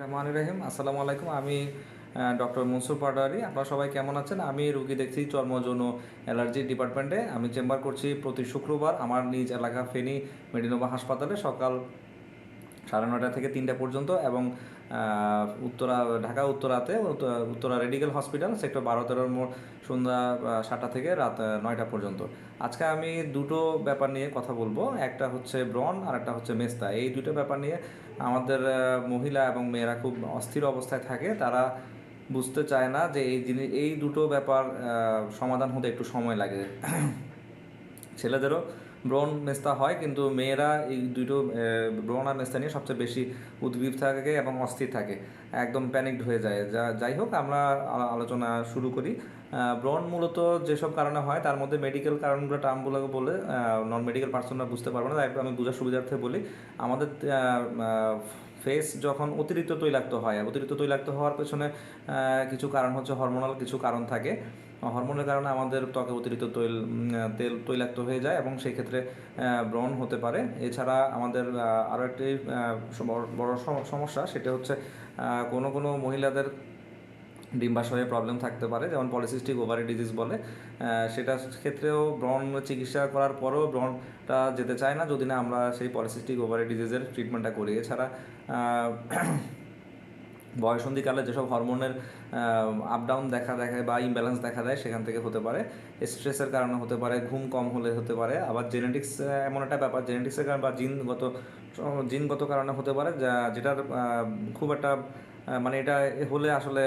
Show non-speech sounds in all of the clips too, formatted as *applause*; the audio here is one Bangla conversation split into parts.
রহমান রহিম, আসসালামু আলাইকুম। আমি ডক্টর মনসুর পাডারি আপনারা সবাই কেমন আছেন? আমি রুগী দেখছি চর্মযৌন অ্যালার্জি ডিপার্টমেন্টে। আমি চেম্বার করছি প্রতি শুক্রবার আমার নিজ এলাকা ফেনী মেডিনোভা হাসপাতালে। সকাল সাড়ে নটা থেকে তিনটা পর্যন্ত এবং উত্তরা, ঢাকা, উত্তরাতে উত্ত- উত্তরা রেডিকেল হসপিটাল, সেক্টর বারো তেরোর মোড়, সন্ধ্যা সাতটা থেকে রাত নয়টা পর্যন্ত। আজকে আমি দুটো ব্যাপার নিয়ে কথা বলব। একটা হচ্ছে ব্রন আর একটা হচ্ছে মেস্তা। এই দুটো ব্যাপার নিয়ে আমাদের মহিলা এবং মেয়েরা খুব অস্থির অবস্থায় থাকে। তারা বুঝতে চায় না যে এই জিনিস, এই দুটো ব্যাপার সমাধান হতে একটু সময় লাগে। *clears throat* ছেলেদেরও ব্রণ মেস্তা হয়, কিন্তু মেয়েরা এই দুটো ব্রণ আর মেস্তা নিয়ে সবচেয়ে বেশি উদ্গ্রীব থাকে এবং অস্থির থাকে, একদম প্যানিকড হয়ে যায়। যা, যাই হোক, আমরা আলোচনা শুরু করি। ব্রণ মূলত যেসব কারণে হয়, তার মধ্যে মেডিকেল কারণগুলো টার্মগুলো বলে নন মেডিকেল পার্সনরা বুঝতে পারবে না, তাই আমি বোঝার সুবিধার্থে বলি। আমাদের ফেস যখন অতিরিক্ত তৈলাক্ত হয়, অতিরিক্ত তৈলাক্ত হওয়ার পেছনে কিছু কারণ হচ্ছে হরমোনাল কিছু কারণ থাকে। হরমোনের কারণে আমাদের ত্বকে অতিরিক্ত তৈল তেল তৈলাক্ত হয়ে যায় এবং সেই ক্ষেত্রে ব্রণ হতে পারে। এছাড়া আমাদের আরও একটি বড় সমস্যা সেটা হচ্ছে কোনো কোনো মহিলাদের ডিম্বাশয়ে প্রবলেম থাকতে পারে, যেমন পলিসিস্টিক ওভারি ডিজিজ বলে। সেটার ক্ষেত্রেও ব্রণ চিকিৎসা করার পরেও ব্রণটা যেতে চায় না, যদি না আমরা সেই পলিসিস্টিক ওভারি ডিজিজের ট্রিটমেন্টটা করি। এছাড়া বয়সন্ধিকালে যেসব হরমোনের আপ ডাউন দেখা দেখায় বা ইমব্যালেন্স দেখা দেয় সেখান থেকে হতে পারে। স্ট্রেসের কারণে হতে পারে, ঘুম কম হলে হতে পারে। আবার জেনেটিক্স এমন একটা ব্যাপার জেনেটিক্সের কারণে বা জিনগত জিনগত কারণে হতে পারে, যা, যেটার খুব একটা মানে এটা হলে আসলে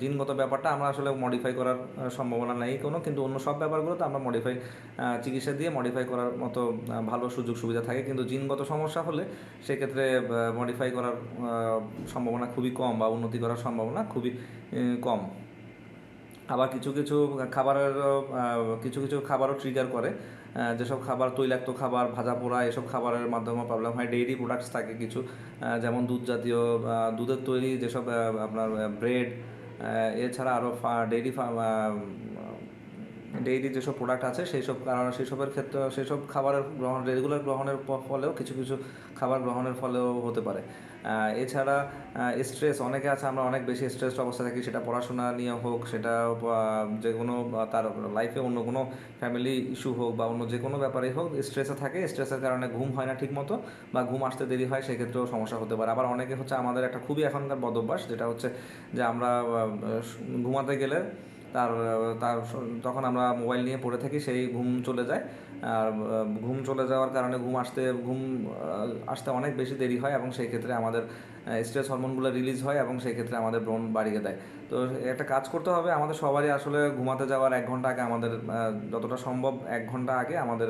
জিনগত ব্যাপারটা আমরা আসলে মডিফাই করার সম্ভাবনা নেই কোনো, কিন্তু অন্য সব ব্যাপারগুলোতে আমরা মডিফাই চিকিৎসা দিয়ে মডিফাই করার মতো ভালো সুযোগ সুবিধা থাকে, কিন্তু জিনগত সমস্যা হলে সেক্ষেত্রে মডিফাই করার সম্ভাবনা খুবই কম বা উন্নতি করার সম্ভাবনা খুবই কম। আবার কিছু কিছু খাবারের কিছু কিছু খাবারও ট্রিগার করে যেসব খাবার, তৈলাক্ত খাবার, ভাজা পোড়া, এসব খাবারের মাধ্যমে প্রবলেম হয়। ডেইরি প্রোডাক্টস থাকে কিছু যেমন দুধ জাতীয় দুধের তৈরি যেসব আপনার ব্রেড এছাড়া আরও ডেইরি ডেইরি যেসব প্রোডাক্ট আছে সেই সব কারণে সেই সবের ক্ষেত্রে সেই সব খাবারের গ্রহণ রেগুলার গ্রহণের ফলেও কিছু কিছু খাবার গ্রহণের ফলেও হতে পারে। এছাড়া স্ট্রেস অনেকে আছে, আমরা অনেক বেশি স্ট্রেসড অবস্থা থাকি, সেটা পড়াশোনা নিয়ে হোক, সেটা যে কোনো তার লাইফে অন্য কোনো ফ্যামিলি ইস্যু হোক বা অন্য যে কোনো ব্যাপারেই হোক স্ট্রেসে থাকে স্ট্রেসের কারণে ঘুম হয় না ঠিক মতো বা ঘুম আসতে দেরি হয়, সেক্ষেত্রেও সমস্যা হতে পারে। আবার অনেকে হচ্ছে আমাদের একটা খুবই এখনকার বদভ্যাস যেটা হচ্ছে যে আমরা ঘুমাতে গেলে তার তার তখন আমরা মোবাইল নিয়ে পড়ে থাকি, সেই ঘুম চলে যায়। আর ঘুম চলে যাওয়ার কারণে ঘুম আসতে ঘুম আসতে অনেক বেশি দেরি হয় এবং সেই ক্ষেত্রে আমাদের স্ট্রেস হরমোনগুলো রিলিজ হয় এবং সেই ক্ষেত্রে আমাদের ব্রণ বাড়িয়ে দেয়। তো একটা কাজ করতে হবে, আমাদের সবারই আসলে ঘুমাতে যাওয়ার এক ঘণ্টা আগে আমাদের যতটা সম্ভব এক ঘণ্টা আগে আমাদের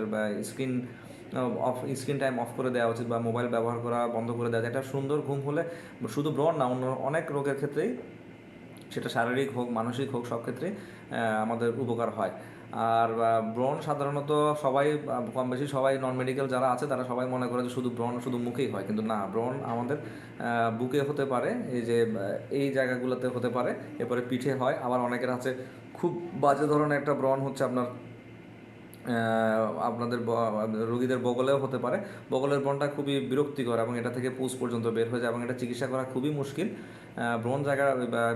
screen off screen time off করে দেওয়া উচিত বা মোবাইল ব্যবহার করা বন্ধ করে দেওয়া যায় একটা সুন্দর ঘুম হলে শুধু ব্রণ না, অন্য অনেক রোগের ক্ষেত্রেই সেটা শারীরিক হোক, মানসিক হোক, সব ক্ষেত্রে আমাদের উপকার হয়। আর ব্রণ সাধারণত সবাই কম বেশি সবাই নন মেডিকেল যারা আছে, তারা সবাই মনে করে যে শুধু ব্রণ, শুধু মুখেই হয়। কিন্তু না, ব্রণ আমাদের বুকে হতে পারে, এই যে এই জায়গাগুলোতে হতে পারে, এরপরে পিঠে হয়। আবার অনেকের আছে, খুব বাজে ধরনের একটা ব্রণ হচ্ছে আপনার আপনাদের রোগীদের বগলেও হতে পারে। বগলের ব্রণটা খুবই বিরক্তিকর এবং এটা থেকে পুষ পর্যন্ত বের হয়ে যায় এবং এটা চিকিৎসা করা খুবই মুশকিল। ব্রণ জায়গা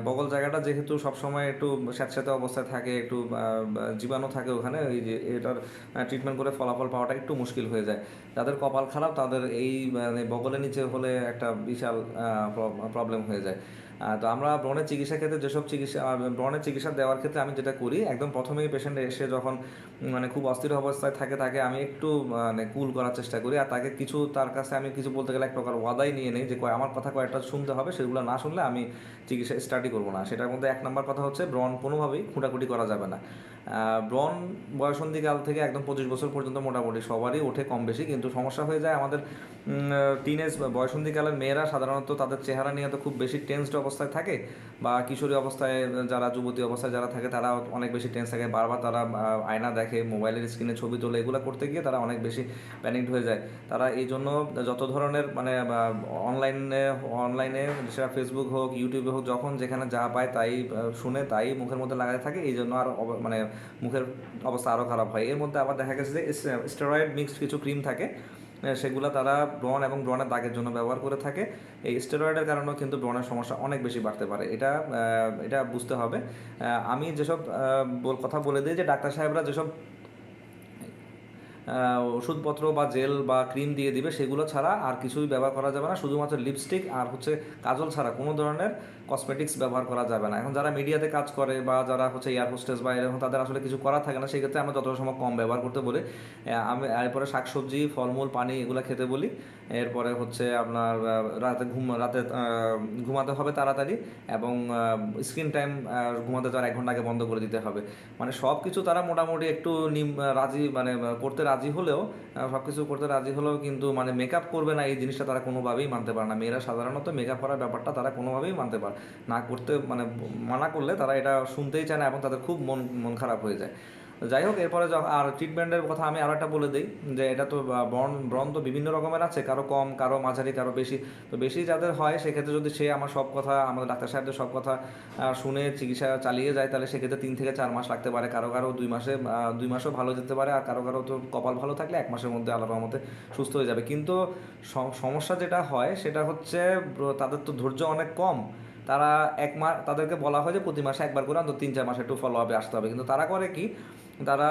বগল জায়গাটা যেহেতু সবসময় একটু স্যাঁতস্যাঁতে অবস্থায় থাকে, একটু জীবাণু থাকে ওখানে ওই যে এটার ট্রিটমেন্ট করে ফলাফল পাওয়াটা একটু মুশকিল হয়ে যায়। যাদের কপাল খারাপ তাদের এই মানে বগলের নিচে হলে একটা বিশাল প্রবলেম হয়ে যায়। তো আমরা ব্রণের চিকিৎসা ক্ষেত্রে যেসব চিকিৎসা ব্রণের চিকিৎসা দেওয়ার ক্ষেত্রে আমি যেটা করি, একদম প্রথমেই পেশেন্ট এসে যখন মানে খুব অস্থির অবস্থায় থাকে তাকে আমি একটু মানে কুল করার চেষ্টা করি। আর তাকে কিছু, তার কাছে আমি কিছু বলতে গেলে এক প্রকার ওয়াদাই নিয়ে নেই যে আমার কথা কয়েকটা শুনতে হবে, সেগুলো না শুনলে আমি চিকিৎসা স্টার্টই করব না। সেটার মধ্যে এক নম্বর কথা হচ্ছে ব্রণ কোনোভাবেই খুঁটাখুটি করা যাবে না। ব্রণ বয়সন্ধিকাল থেকে একদম পঁচিশ বছর পর্যন্ত মোটামুটি সবারই ওঠে কম বেশি, কিন্তু সমস্যা হয়ে যায় আমাদের টিনেজ বয়সন্ধিকালের মেয়েরা সাধারণত তাদের চেহারা নিয়ে তো খুব বেশি টেন্সড অবস্থায় থাকে বা কিশোরী অবস্থায় যারা যুবতী অবস্থায় যারা থাকে, তারা অনেক বেশি টেন্স থাকে। বারবার তারা আয়না দেখে, মোবাইলের স্ক্রিনে ছবি তোলে, এগুলো করতে গিয়ে তারা অনেক বেশি প্যানিকড হয়ে যায়। তারা এই জন্য যত ধরনের মানে অনলাইনে অনলাইনে সেটা ফেসবুক হোক ইউটিউবে হোক, যখন যেখানে যা পায় তাই শুনে তাই মুখের মধ্যে লাগাতে থাকে। এই জন্য আর মানে মুখের অবস্থা আরও খারাপ হয়। এর মধ্যে আবার দেখা গেছে যে স্টেরয়েড মিক্সড কিছু ক্রিম থাকে। সেগুলো তারা ব্রণ এবং ব্রণের দাগের জন্য ব্যবহার করে থাকে। এই স্টেরয়েডের কারণেও কিন্তু ব্রণের সমস্যা অনেক বেশি বাড়তে পারে। এটা এটা বুঝতে হবে। আমি যেসব কথা বলে দিই যে ডাক্তার সাহেবরা যেসব ওষুধপত্র বা জেল বা ক্রিম দিয়ে দিবে, সেগুলো ছাড়া আর কিছুই ব্যবহার করা যাবে না। শুধুমাত্র লিপস্টিক আর হচ্ছে কাজল ছাড়া কোনো ধরনের কসমেটিক্স ব্যবহার করা যাবে না। এখন যারা মিডিয়াতে কাজ করে বা যারা হচ্ছে এয়ার হোস্টেস বা এরকম তাদের আসলে কিছু করা থাকে না, সেক্ষেত্রে আমরা যতটা সম্ভব কম ব্যবহার করতে বলি। আমি এরপরে শাকসবজি, ফলমূল, পানি এগুলো খেতে বলি। এরপরে হচ্ছে আপনার রাতে ঘুম, রাতে ঘুমাতে হবে তাড়াতাড়ি এবং স্ক্রিন টাইম ঘুমাতে যাওয়ার এক ঘণ্টা আগে বন্ধ করে দিতে হবে। মানে সব কিছু তারা মোটামুটি একটু নিম রাজি মানে করতে রাজি হলেও সব কিছু করতে রাজি হলেও কিন্তু মানে মেকআপ করবে না এই জিনিসটা তারা কোনোভাবেই মানতে পারে না। মেয়েরা সাধারণত মেকআপ করার ব্যাপারটা তারা কোনোভাবেই মানতে পারে না করতে মানে মানা করলে তারা এটা শুনতেই চায় না এবং তাদের খুব মন মন খারাপ হয়ে যায়। যাই হোক, এরপরে আর ট্রিটমেন্টের কথা আমি আরও একটা বলে দিই, যে এটা তো ব্রণ ব্রণ তো বিভিন্ন রকমের আছে, কারও কম, কারও মাঝারি, কারও বেশি। তো বেশি যাদের হয়, সেক্ষেত্রে যদি সে আমার সব কথা, আমাদের ডাক্তার সাহেবদের সব কথা শুনে চিকিৎসা চালিয়ে যায়, তাহলে সেক্ষেত্রে তিন থেকে চার মাস লাগতে পারে। কারও কারও দুই মাসে দুই মাসও ভালো যেতে পারে, আর কারও কারও তো কপাল ভালো থাকলে এক মাসের মধ্যে আল্লাহর রহমতে সুস্থ হয়ে যাবে। কিন্তু সমস্যা যেটা হয়, সেটা হচ্ছে তাদের তো ধৈর্য অনেক কম। তারা এক মাস তাদেরকে বলা হয় যে প্রতি মাসে একবার করে, অন্তত তিন চার মাসে একটু ফলো আপে আসতে হবে। কিন্তু তারা করে কি তারা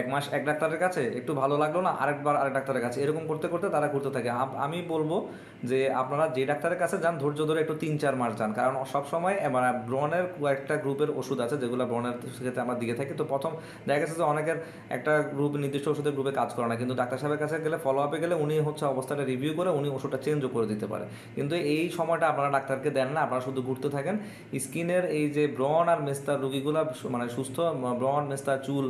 এক মাস এক ডাক্তারের কাছে, একটু ভালো লাগল না, আরেকবার আরেক ডাক্তারের কাছে। এরকম করতে করতে তারা ঘুরতে থাকে। আমি বলব যে আপনারা যে ডাক্তারের কাছে যান, ধৈর্য ধরে একটু তিন চার মাস যান। কারণ সবসময় মানে ব্রণের কয়েকটা গ্রুপের ওষুধ আছে, যেগুলো ব্রণের ক্ষেত্রে আমরা দিকে থাকি। তো প্রথম দেখা গেছে যে অনেকের একটা গ্রুপ, নির্দিষ্ট ওষুধের গ্রুপে কাজ করে না। কিন্তু ডাক্তার সাহেবের কাছে গেলে ফলো আপে গেলে উনি হচ্ছে অবস্থাটা রিভিউ করে উনি ওষুধটা চেঞ্জও করে দিতে পারে। কিন্তু এই সময়টা আপনারা ডাক্তারকে দেন না, আপনারা শুধু ঘুরতে থাকেন। স্কিনের এই যে ব্রণ আর মেস্তার রুগীগুলো মানে সুস্থ, ব্রণ মেস্তা চুল,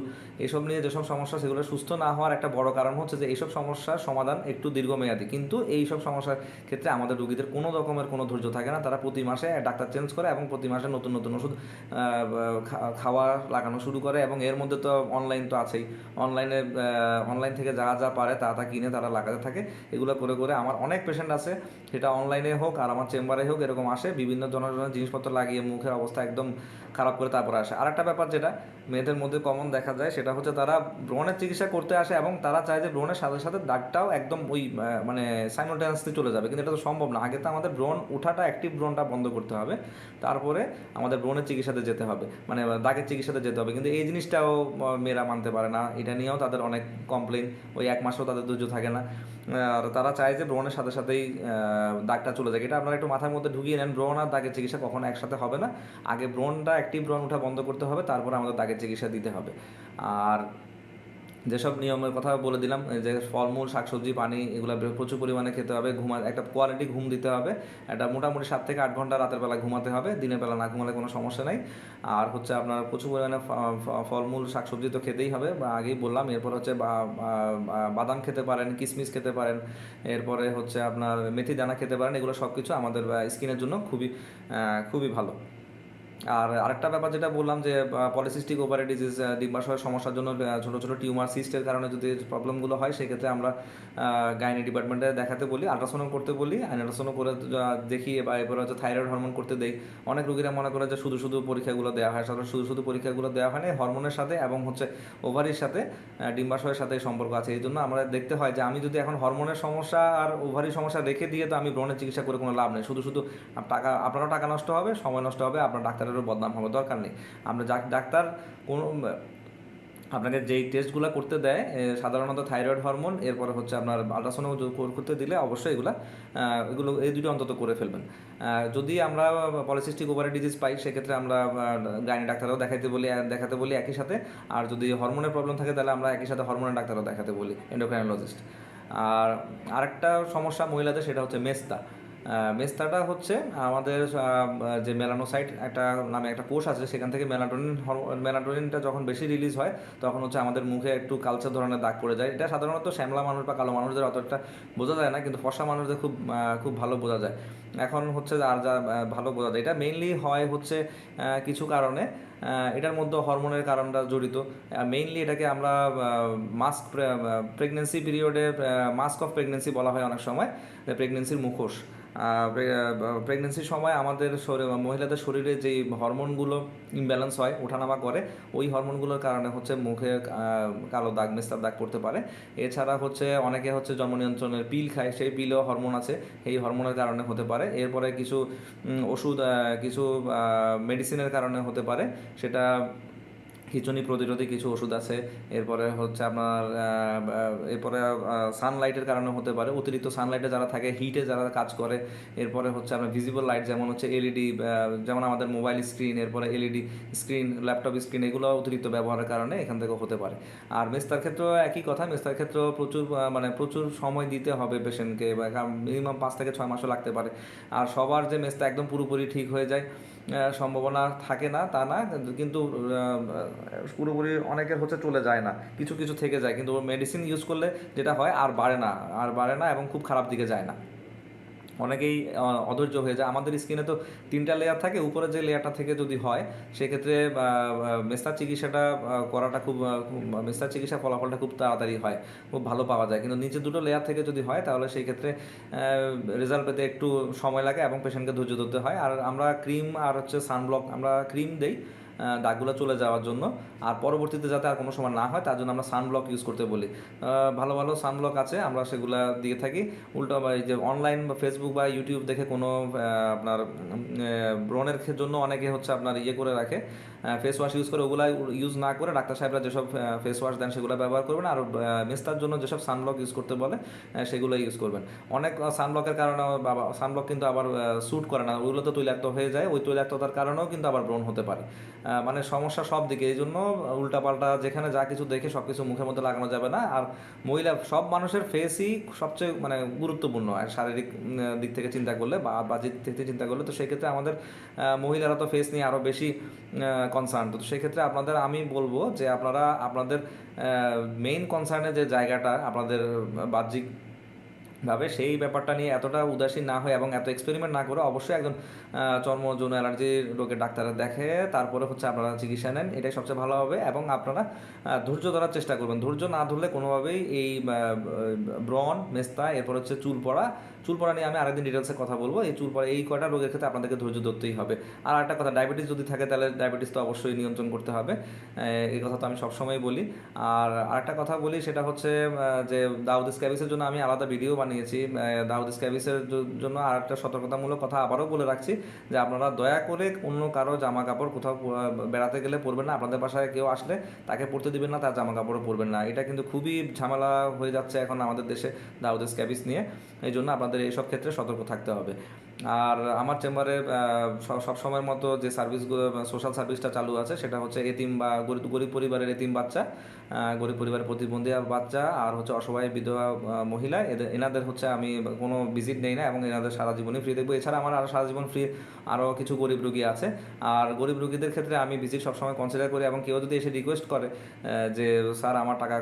এসব নিয়ে যেসব সমস্যা সেগুলো সুস্থ না হওয়ার একটা বড় কারণ হচ্ছে যে এইসব সমস্যার সমাধান একটু দীর্ঘমেয়াদী। কিন্তু এই সব সমস্যার ক্ষেত্রে আমাদের রোগীদের কোনো রকমের কোনো ধৈর্য থাকে না। তারা প্রতি মাসে ডাক্তার চেঞ্জ করে এবং প্রতি মাসে নতুন নতুন ওষুধ খাওয়া লাগানো শুরু করে এবং এর মধ্যে তো অনলাইন তো আছেই। অনলাইনে অনলাইন থেকে যা যা পারে তা তা কিনে তারা লাগাতে থাকে। এগুলো করে করে আমার অনেক পেশেন্ট আছে। সেটা অনলাইনে হোক আর আমার চেম্বারে হোক এরকম আসে। বিভিন্ন ধরনের জিনিসপত্র লাগিয়ে মুখের অবস্থা একদম খারাপ করে তারপরে আসে। আর একটা ব্যাপার যেটা মেয়েদের মধ্যে কমন দেখা যায়, সেটা হচ্ছে তারা ব্রণের চিকিৎসা করতে আসে এবং তারা চায় যে ব্রণের সাথে সাথে দাগটাও একদম ওই মানে সাইমোটেন্সলি চলে যাবে। কিন্তু এটা তো সম্ভব না। আগে তো আমাদের ব্রণ ওঠাটা অ্যাক্টিভ ব্রণটা বন্ধ করতে হবে। তারপরে আমাদের ব্রণের চিকিৎসাতে যেতে হবে। মানে দাগের চিকিৎসাতে যেতে হবে। কিন্তু এই জিনিসটাও মেয়েরা মানতে পারে না। এটা নিয়েও তাদের অনেক কমপ্লেন ওই এক মাসও তাদের ধৈর্য থাকে না। আর তারা চায় যে ব্রণের সাথে সাথেই দাগটা চলে যায় এটা আপনারা একটু মাথার মধ্যে ঢুকিয়ে নেন। ব্রণ আর দাগের চিকিৎসা কখনো একসাথে হবে না। আগে ব্রণটা, একটি ব্রণ ওঠা বন্ধ করতে হবে, তারপর আমাদের দাগের চিকিৎসা দিতে হবে। আর যেসব নিয়মের কথা বলে দিলাম যে ফলমূল, শাকসবজি, পানি, এগুলো প্রচুর পরিমাণে খেতে হবে, ঘুমা একটা কোয়ালিটি ঘুম দিতে হবে, একটা মোটামুটি সাত থেকে আট ঘণ্টা রাতের বেলা ঘুমাতে হবে, দিনের বেলা না ঘুমালে কোনো সমস্যা নেই। আর হচ্ছে আপনার প্রচুর পরিমাণে ফলমূল, শাকসবজি তো খেতেই হবে, বা আগেই বললাম, এরপর হচ্ছে বাদাম খেতে পারেন কিশমিশ খেতে পারেন, এরপরে হচ্ছে আপনার মেথি দানা খেতে পারেন, এগুলো সব কিছু আমাদের স্কিনের জন্য খুবই খুবই ভালো। আর আরেকটা ব্যাপার যেটা বললাম যে পলিসিস্টিক ওভারি ডিজিজ ডিম্বাশয়ের সমস্যার জন্য ছোটো ছোট টিউমার সিস্টের কারণে যদি প্রবলেমগুলো হয়, সেক্ষেত্রে আমরা গাইনি ডিপার্টমেন্টে দেখাতে বলি আল্ট্রাসাউন্ড করতে বলি আল্ট্রাসাউন্ড করে দেখি বা এরপরে হচ্ছে থাইরয়েড হরমোন করতে দেই। অনেক রোগীরা মনে করে যে, শুধু শুধু পরীক্ষাগুলো দেওয়া হয়, সাধারণত শুধু শুধু পরীক্ষাগুলো দেওয়া হয় না হরমোনের সাথে এবং হচ্ছে ওভারির সাথে ডিম্বাশয়ের সাথে সম্পর্ক আছে। এই জন্য আমরা দেখতে হয় যে, আমি যদি এখন হরমোনের সমস্যা আর ওভারির সমস্যা রেখে দিয়ে, তো আমি ব্রণের চিকিৎসা করে কোনো লাভ নেই। শুধু শুধু টাকা, আপনারও টাকা নষ্ট হবে, সময় নষ্ট হবে, আপনার ডাক্তারেরও বদনাম হবে দরকার নেই। আমরা ডাক্তার কোনো, আপনাকে যেই টেস্টগুলো করতে দেয় সাধারণত থাইরয়েড হরমোন এরপরে হচ্ছে আপনার আল্ট্রাসাউন্ড করতে দিলে অবশ্যই এগুলা এগুলো এই দুটো অন্তত করে ফেলবেন। যদি আমরা পলিসিস্টিক ওভারি ডিজিজ পাই, সেক্ষেত্রে আমরা গাইনি ডাক্তারও দেখাতে বলি দেখাতে বলি একই সাথে। আর যদি হরমোনের প্রবলেম থাকে, তাহলে আমরা একই সাথে হরমোনের ডাক্তারও দেখাতে বলি এন্ডোক্রাইনোলজিস্ট আর আরেকটা সমস্যা মহিলাদের, সেটা হচ্ছে মেস্তা। মেস্তাটা হচ্ছে আমাদের যে মেলানোসাইট একটা নামে একটা কোষ আছে, সেখান থেকে মেলাটোনিন মেলাটোনিনটা যখন বেশি রিলিজ হয়, তখন হচ্ছে আমাদের মুখে একটু কালচার ধরনের দাগ পড়ে যায়। এটা সাধারণত শ্যামলা মানুষ বা কালো মানুষদের অতটা বোঝা যায় না, কিন্তু ফর্সা মানুষদের খুব খুব ভালো বোঝা যায়। এখন হচ্ছে আর যা ভালো বোঝা যায়। এটা মেইনলি হয় হচ্ছে কিছু কারণে এটার মধ্যে হরমোনের কারণটা জড়িত। মেইনলি এটাকে আমরা মাস্ক প্রেগনেন্সি পিরিয়ডে মাস্ক অফ প্রেগনেন্সি বলা হয় অনেক সময় প্রেগনেন্সির মুখোশ। প্রেগনেন্সির সময় আমাদের শরীর মহিলাদের শরীরে যেই হরমোনগুলো ইমব্যালেন্স হয়, ওঠানামা করে, ওই হরমোনগুলোর কারণে হচ্ছে মুখে কালো দাগ, মেস্তার দাগ পড়তে পারে। এছাড়া হচ্ছে অনেকে হচ্ছে জন্ম নিয়ন্ত্রণের পিল খায়, সেই পিলেও হরমোন আছে এই হরমোনের কারণে হতে পারে। এরপরে কিছু ওষুধ কিছু মেডিসিনের কারণে হতে পারে। সেটা খিচুনি প্রতিরোধী কিছু ওষুধ আছে। এরপরে হচ্ছে আপনার এরপরে সানলাইটের কারণে হতে পারে। অতিরিক্ত সানলাইটে যারা থাকে হিটে যারা কাজ করে, এরপরে হচ্ছে আপনার ভিজিবল লাইট যেমন হচ্ছে এলইডি যেমন আমাদের মোবাইল স্ক্রিন এরপরে এলইডি স্ক্রিন ল্যাপটপ স্ক্রিন এগুলো অতিরিক্ত ব্যবহারের কারণে এখান থেকে হতে পারে। আর মেস্তার ক্ষেত্রেও একই কথা, মেস্তার ক্ষেত্রেও প্রচুর মানে প্রচুর সময় দিতে হবে পেশেন্টকে বা মিনিমাম পাঁচ থেকে ছয় মাসও লাগতে পারে। আর সবার যে মেস্তা একদম পুরোপুরি ঠিক হয়ে যায় সম্ভাবনা থাকে না, তা না, কিন্তু- পুরোপুরি অনেকের হচ্ছে চলে যায় না, কিছু কিছু থেকে যায়, কিন্তু মেডিসিন ইউজ করলে যেটা হয় আর বাড়ে না, আর বাড়ে না এবং খুব খারাপ দিকে যায় না। অনেকেই অধৈর্য হয়ে যায়। আমাদের স্কিনে তো তিনটা লেয়ার থাকে, উপরে যে লেয়ারটা থেকে যদি হয়, সেক্ষেত্রে মেস্তার চিকিৎসাটা করাটা খুব মেস্তার চিকিৎসা ফলাফলটা খুব তাড়াতাড়ি হয়, খুব ভালো পাওয়া যায়। কিন্তু নিচে দুটো লেয়ার থেকে যদি হয়, তাহলে সেই ক্ষেত্রে রেজাল্ট পেতে একটু সময় লাগে এবং পেশেন্টকে ধৈর্য ধরতে হয়। আর আমরা ক্রিম আর হচ্ছে সানব্লক আমরা ক্রিম দেই দাগগুলো চলে যাওয়ার জন্য। আর পরবর্তীতে যাতে আর কোনো সময় না হয়, তার জন্য আমরা সানব্লক ইউজ করতে বলি। ভালো ভালো সানব্লক আছে, আমরা সেগুলা দিয়ে থাকি। উল্টো বা এই যে অনলাইন বা ফেসবুক বা ইউটিউব দেখে কোনো আপনার ব্রণের জন্য অনেকে হচ্ছে আপনার ইয়ে করে রাখে। ফেস ওয়াশ ইউজ করে ওগুলা ইউজ না করে ডাক্তার সাহেবরা যেসব ফেস ওয়াশ দেন সেগুলো ব্যবহার করবেন। আর মেস্তার জন্য যেসব সানব্লক ইউজ করতে বলে সেগুলো ইউজ করবেন। অনেক সানব্লকের কারণে সানব্লক কিন্তু আবার স্যুট করে না। ওগুলো তো তৈলাক্ত হয়ে যায়। ওই তৈলাক্ততার কারণেও কিন্তু আবার ব্রণ হতে পারে। মানে সমস্যা সব দিকে। এই জন্য উল্টাপাল্টা যেখানে যা কিছু দেখে সব কিছু মুখের মধ্যে লাগানো যাবে না। আর মহিলা সব মানুষের ফেসই সবচেয়ে মানে গুরুত্বপূর্ণ। আর শারীরিক দিক থেকে চিন্তা করলে বা বাজেট দিক থেকে চিন্তা করলে, তো সেক্ষেত্রে আমাদের মহিলারা তো ফেস নিয়ে আরও বেশি কনসার্ন তো সেক্ষেত্রে আপনাদের, আমি বলব যে আপনারা, আপনাদের মেইন কনসার্নের যে জায়গাটা, আপনাদের বাহ্যিক ভাবে সেই ব্যাপারটা নিয়ে এতটা উদাসীন না হয়ে এবং এত এক্সপেরিমেন্ট না করে অবশ্যই একজন চর্ম যৌন অ্যালার্জি রোগের ডাক্তার দেখে তারপরে হচ্ছে আপনারা চিকিৎসা নেন, এটাই সবচেয়ে ভালো হবে এবং আপনারা ধৈর্য ধরার চেষ্টা করবেন। ধৈর্য না ধরলে কোনোভাবেই এই ব্রণ, মেস্তা, এরপর হচ্ছে চুল পড়া চুল পড়া নিয়ে আমি আরেকদিন ডিটেলসে কথা বলব। এই চুল পড়া এই কয়টা রোগের ক্ষেত্রে আপনাদেরকে ধৈর্য ধরতেই হবে। আর একটা কথা ডায়াবেটিস যদি থাকে তাহলে ডায়াবেটিস তো অবশ্যই নিয়ন্ত্রণ করতে হবে। এই কথা তো আমি সবসময় বলি। আর আরেকটা কথা বলি, সেটা হচ্ছে যে দাউদ স্ক্যাবিসের জন্য আমি আলাদা ভিডিও বানিয়েছি। দাউদ স্ক্যাবিসের জন্য আর একটা সতর্কতামূলক কথা আবারও বলে রাখছি যে আপনারা দয়া করে অন্য কারও জামা কাপড় কোথাও বেড়াতে গেলে পরবেন না। আপনাদের বাসায় কেউ আসলে তাকে পরতে দিবেন না, তার জামা কাপড়ও পরবেন না। এটা কিন্তু খুবই ঝামেলা হয়ে যাচ্ছে এখন আমাদের দেশে দাউদ স্ক্যাবিস নিয়ে। এই জন্য আপনাদের এইসব ক্ষেত্রে সতর্ক থাকতে হবে। আর আমার চেম্বারে সব সময়ের মতো যে সার্ভিসগুলো সোশ্যাল সার্ভিসটা চালু আছে, সেটা হচ্ছে এতিম বা গরিব গরিব পরিবারের এতিম বাচ্চা গরিব পরিবারের প্রতিবন্ধী বাচ্চা আর হচ্ছে অসহায় বিধবা মহিলা, এদের এনাদের হচ্ছে আমি কোনো ভিজিট নেই না এবং এনাদের সারা জীবনই ফ্রি দেখব এছাড়া আমার আরও সারা জীবন ফ্রি আরও কিছু গরিব রুগী আছে। আর গরিব রুগীদের ক্ষেত্রে আমি ভিজিট সবসময় কনসিডার করি এবং কেউ যদি এসে রিকোয়েস্ট করে যে স্যার আমার টাকা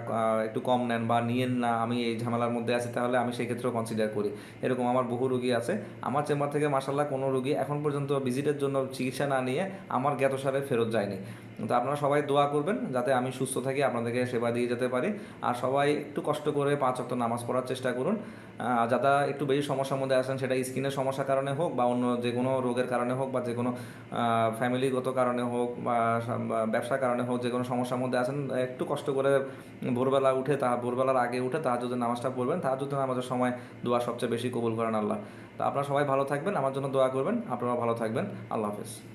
একটু কম নেন বা নিয়েন না, আমি এই ঝামেলার মধ্যে আছি, তাহলে আমি সেই ক্ষেত্রেও কনসিডার করি। এরকম আমার বহু রুগী আছে। আমার চেম্বার থেকে মাসাল্লাহ কোনো রুগী এখন পর্যন্ত ভিজিটের জন্য চিকিৎসা না নিয়ে আমার জ্ঞাতসারে ফেরত যায়নি। তো আপনারা সবাই দোয়া করবেন যাতে আমি সুস্থ থাকি, আপনাদেরকে সেবা দিয়ে যেতে পারি। আর সবাই একটু কষ্ট করে পাঁচ অক্ট নামাজ পড়ার চেষ্টা করুন। যারা একটু বেশি সমস্যার মধ্যে আসেন সেটা স্কিনের সমস্যার কারণে হোক বা অন্য যে কোনো রোগের কারণে হোক বা যে কোনো ফ্যামিলিগত কারণে হোক বা ব্যবসার কারণে হোক, যে কোনো সমস্যার মধ্যে আসেন একটু কষ্ট করে ভোরবেলা উঠে তা, ভোরবেলার আগে উঠে তার যদি নামাজটা পড়বেন। তার যদি নামাজের সময় দোয়া সবচেয়ে বেশি কবুল করেন আল্লাহ। তা আপনারা সবাই ভালো থাকবেন। আমার জন্য দোয়া করবেন। আপনারা ভালো থাকবেন। আল্লাহ হাফেজ।